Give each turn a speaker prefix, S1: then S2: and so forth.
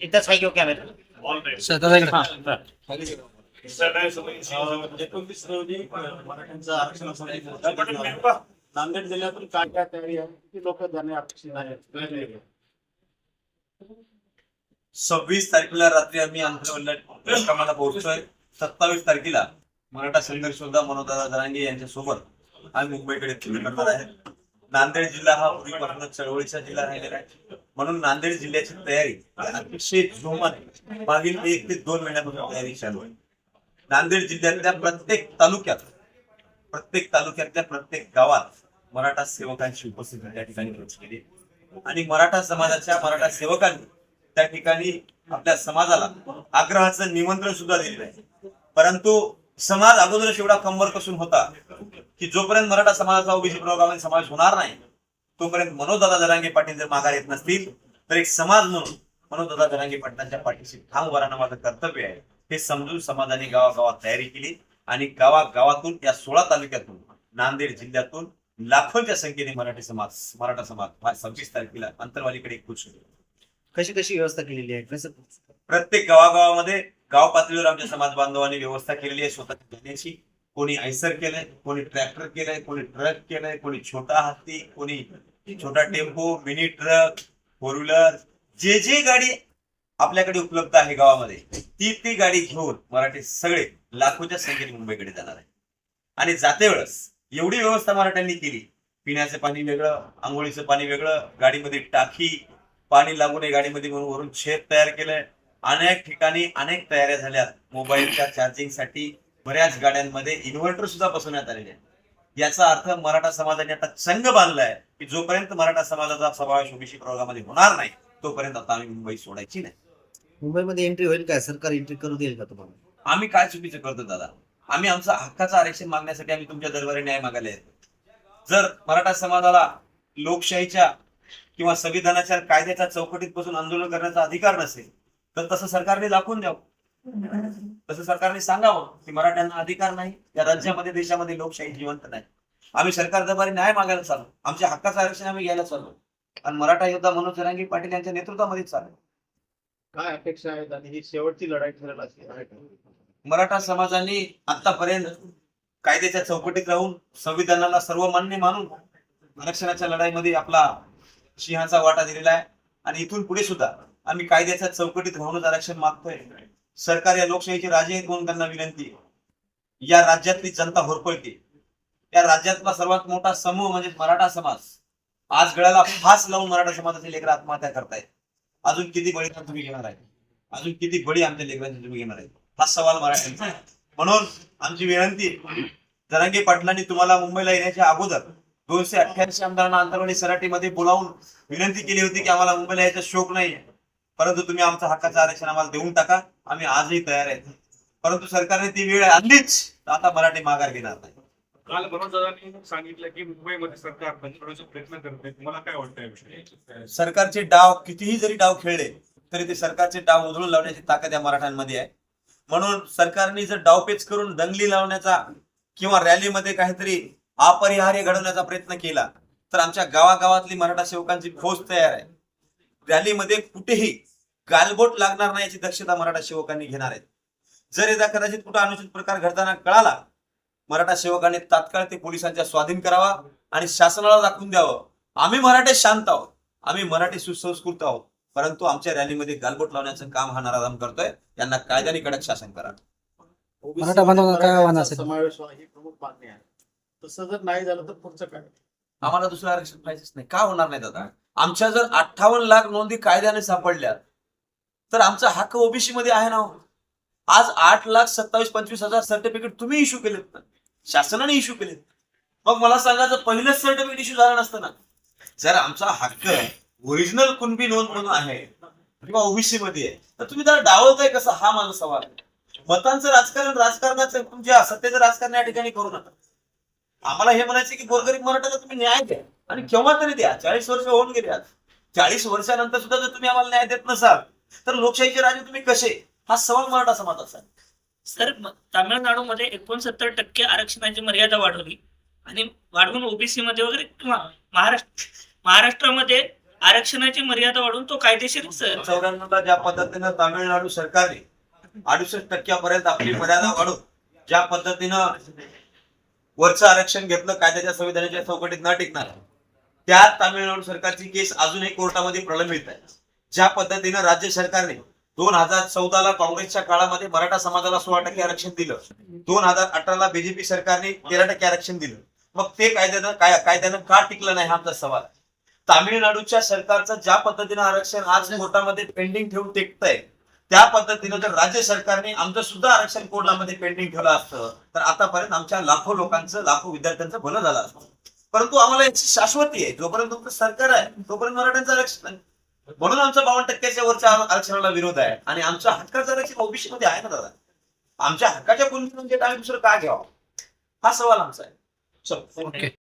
S1: इथंच आहे किंवा कॅमेरा
S2: एकोणतीस रोजी मराठ्यांचं आरक्षण नांदेड जिल्ह्यातून काय काय तयारी आहे किती लोक जाणे अपेक्षित आहेत
S3: सव्वीस तारखेला रात्री आम्ही आंतरवल्ला पोहोचतोय सत्तावीस तारखेला मराठा संघर्ष सुद्धा मनोदादा जरांगे यांच्या सोबत आम्ही मुंबईकडे करणार आहे. नांदेड जिल्हा हा पूर्वीपासून चळवळीचा जिल्हा राहिलेला आहे. म्हणून नांदेड जिल्ह्याची तयारी अतिशय जोमात मागील एक ते दोन महिन्यापासून तयारी चालू आहे. नांदेड जिल्ह्यातल्या प्रत्येक तालुक्यात प्रत्येक तालुक्यातल्या प्रत्येक गावात मराठा सेवकांची उपस्थिती त्या ठिकाणी केली आणि मराठा समाजाच्या मराठा सेवकांनी त्या ठिकाणी आपल्या समाजाला आग्रहाचं निमंत्रण सुद्धा दिलेलं आहे. परंतु समाज अगोदरच एवढा कंबर कसून होता. की जोपर्यंत मराठा समाजाचा ओबीसी प्रवर्गामध्ये समावेश होणार नाही तोपर्यंत मनोजदादा जरांगे पाटील जर माघार येत नसतील तर एक समाज म्हणून मनोजदादा जरांगे पाटलांच्या पाठीशी ठाम उभारणं माझं कर्तव्य आहे. हे समजून समाजाने गावागावात तयारी केली आणि गावागावातून या सोळा तालुक्यातून नांदेड जिल्ह्यातूून लाखोंच्या संख्येने मराठी समाज मराठा समाज सव्वीस तारखेला अंतरवालीकडे खुश
S1: कशी कशी व्यवस्था केलेली आहे? कसं
S3: प्रत्येक गावागावामध्ये गाव पातळीवर आमच्या समाज बांधवांनी व्यवस्था केलेली आहे स्वतः जाण्याची कोणी आयसर केलंय कोणी ट्रॅक्टर केलंय कोणी ट्रक केलंय कोणी छोटा हत्ती कोणी छोटा tempo mini truck four wheeler जे जे गाडी आपल्याकडे उपलब्ध आहे गावामध्ये ती ती गाडी घेऊन मराठी सगळे लाखोच्या संख्येने मुंबईकडे जाणार आहे आणि जाते वेळेस एवढी व्यवस्था मराठ्यांनी केली. पिण्याचं पाणी वेगळं आंघोळीचं पाणी वेगळं गाडीमध्ये टाकी पाणी लागू नये गाडीमध्ये म्हणून वरून छेद तयार केलंय. अनेक ठिकाणी अनेक तयाऱ्या झाल्या. मोबाईलच्या चार्जिंगसाठी बऱ्याच गाड्यांमध्ये इन्व्हर्टर सुद्धा बसवण्यात आलेले आहे याचा अर्थ मराठा समाजाने आता संघ बांधलाय की जोपर्यंत मराठा समाजाचा समावेश ओबीसी प्रवर्गामध्ये होणार नाही तोपर्यंत आता आम्ही मुंबई सोडायची नाही.
S1: मुंबईमध्ये एंट्री होईल का सरकार एंट्री करू देईल का तुम्हाला?
S3: आम्ही काय चुकीचं करतो दादा? आम्ही आमचा हक्काचं आरक्षण मागण्यासाठी आम्ही तुमच्या दरबारी न्याय मागायला येतो. जर मराठा समाजाला लोकशाहीच्या किंवा संविधानाच्या कायद्याच्या चौकटीत बसून आंदोलन करण्याचा अधिकार नसेल तर तसं सरकारने दाखवून द्यावं. तसं सरकारने सांगावं की मराठ्यांना अधिकार नाही या राज्यामध्ये देशामध्ये लोकशाही जिवंत नाही. आम्ही सरकार दरबारी न्याय मागायला चालू आमच्या हक्काचं आरक्षण आम्ही घ्यायला चालू आणि मराठा योद्धा मनोज जरांगी पाटील यांच्या नेतृत्वामध्ये चालू
S2: काय अपेक्षा आहेत आणि ही शेवटची लढाई ठरेल?
S3: मराठा समाजाने आतापर्यंत कायद्याच्या चौकटीत राहून संविधानाला सर्वमान्य मानून आरक्षणाच्या लढाईमध्ये आपला सिंहाचा वाटा दिलेला आहे. आणि इथून पुढे सुद्धा आम्ही कायद्याच्या चौकटीत राहूनच आरक्षण मागतोय. सरकार या लोकशाहीचे राजे आहेत म्हणून त्यांना विनंती आहे. या राज्यातली जनता होरपळते. या राज्यातला सर्वात मोठा समूह म्हणजे मराठा समाज. आज गळ्याला फास लावून मराठा समाजाचे लेकर आत्महत्या करतायत. अजून किती बळी तुम्ही घेणार आहे? अजून किती बळी आमच्या लेकरांचे तुम्ही घेणार आहे? हा सवाल मराठ्यांचा म्हणून आमची विनंती आहे, जरांगे पाटलांनी तुम्हाला मुंबईला येण्याच्या अगोदर दोनशे अठ्ठ्याऐंशी आमदारांना आंतरवाडी सराटीमध्ये बोलावून विनंती केली होती की आम्हाला मुंबईला यायचा शोक नाही परंतु तुम्ही आमचं हक्काचं आरक्षण आम्हाला देऊन टाका. आम्ही आजही तयार आहेत परंतु सरकारने ती वेळ आणलीच आता मराठी माघार घेणार नाही.
S4: काल मनोजदादांनी सांगितलं की मुंबईमध्ये सरकार बंद प्रयत्न करते तुम्हाला काय वाटतं याविषयी
S3: सरकारचे डाव कितीही जरी डाव खेळले तरी ते सरकारचे डाव उधळून लावण्याची ताकद या मराठ्यांमध्ये आहे. म्हणून सरकारने जर डावपेच करून दंगली लावण्याचा किंवा रॅलीमध्ये काहीतरी अपरिहार्य घडवण्याचा प्रयत्न केला तर आमच्या गावागावातली मराठा सेवकांची फौज तयार आहे. रॅलीमध्ये कुठेही गालबोट लागणार नाही याची दक्षता मराठा सेवकांनी घेणार आहेत जर एकदा कदाचित कुठं अनुचित प्रकार घडताना कळाला मराठा सेवकांनी तात्काळ ते पोलिसांच्या स्वाधीन करावा आणि शासनाला दाखवून द्यावं. आम्ही मराठे शांत आहोत. आम्ही मराठी सुसंस्कृत आहोत. परंतु आमच्या रॅलीमध्ये गालबोट लावण्याचं काम हा नराधाम करतोय. यांना कायद्याने कडक शासन करा.
S2: OBC
S5: मराठा बांधवांना काय आव्हान असेल?
S2: समावेश ही प्रमुख मागणी आहे. तसं जर नाही झालं तर पुढचं काय?
S3: आम्हाला दुसरं आरक्षण पाहिजेच नाही. का होणार नाही दादा? आमच्या जर अठ्ठावन्न लाख नोंदी कायद्याने सापडल्या तर आमचा हक्क ओबीसी मध्ये आहे ना हो. आज आठ लाख सत्तावीस पंचवीस हजार सर्टिफिकेट तुम्ही इश्यू केलेत ना. शासनाने इश्यू केलेत. मग मला सांगा जर पहिलंच सर्टिफिकेट इश्यू झालं नसतं ना जर आमचा हक्क ओरिजिनल कुणबी नोंद म्हणून आहे किंवा ओबीसी मध्ये आहे तर तुम्ही त्याला डावलताय कसं? हा माझा सवाल आहे. मतांचं राजकारण राजकारणाचं तुमच्या सत्तेचं राजकारण या ठिकाणी करू नका. आम्हाला हे म्हणायचं की गोरगरीब मराठ्याला तुम्ही न्याय द्या. आणि केव्हा तरी द्या. चाळीस वर्ष होऊन गेले आज. चाळीस वर्षानंतर सुद्धा जर तुम्ही आम्हाला न्याय देत नसाल तर लोकशाहीचे राजे तुम्ही कसे? हा सवाल मराठा समाजाचा
S6: सर तामिळनाडूमध्ये एकोणसत्तर टक्के आरक्षणाची मर्यादा वाढवली आणि वाढवून ओबीसी मध्ये वगैरे किंवा महाराष्ट्र महाराष्ट्रामध्ये आरक्षणाची मर्यादा वाढून तो कायदेशीर स-
S3: चौऱ्याण्णवला ज्या पद्धतीनं तामिळनाडू सरकारने अडुसष्ट टक्क्यापर्यंत आपली मर्यादा वाढवून ज्या पद्धतीनं वरचं आरक्षण घेतलं कायद्याच्या संविधानाच्या चौकटीत न टिकणार त्या तामिळनाडू सरकारची केस अजूनही कोर्टामध्ये प्रलंबित आहे. ज्या पद्धतीनं राज्य सरकारने दोन हजार चौदाला काँग्रेसच्या काळामध्ये मराठा समाजाला सोळा टक्के आरक्षण दिलं दोन हजार अठराला बीजेपी सरकारने तेरा टक्के आरक्षण दिलं. मग ते कायद्यानं काय कायद्यानं का टिकलं नाही हा आमचा सवाल आहे. तामिळनाडूच्या सरकारचं ज्या पद्धतीनं आरक्षण आज कोर्टामध्ये पेंडिंग ठेवून टेकतंय त्या पद्धतीनं जर राज्य सरकारने आमचं सुद्धा आरक्षण कोर्टामध्ये पेंडिंग ठेवलं असतं तर आतापर्यंत आमच्या लाखो लोकांचं लाखो विद्यार्थ्यांचं भलं झालं असतं. परंतु आम्हाला याची शाश्वती आहे. जोपर्यंत तुमचं सरकार आहे तोपर्यंत मराठ्यांचं आरक्षण नाही. म्हणून आमचा बावन्न टक्क्याच्या वरच्या आरक्षणाला विरोध आहे. आणि आमच्या हक्काचं आरक्षण ओबीसी मध्ये आहे ना दादा? आमच्या हक्काच्या कुणबी म्हणजे आम्ही दुसरं का घ्यावं? हा सवाल आमचा आहे. चल.
S5: ओके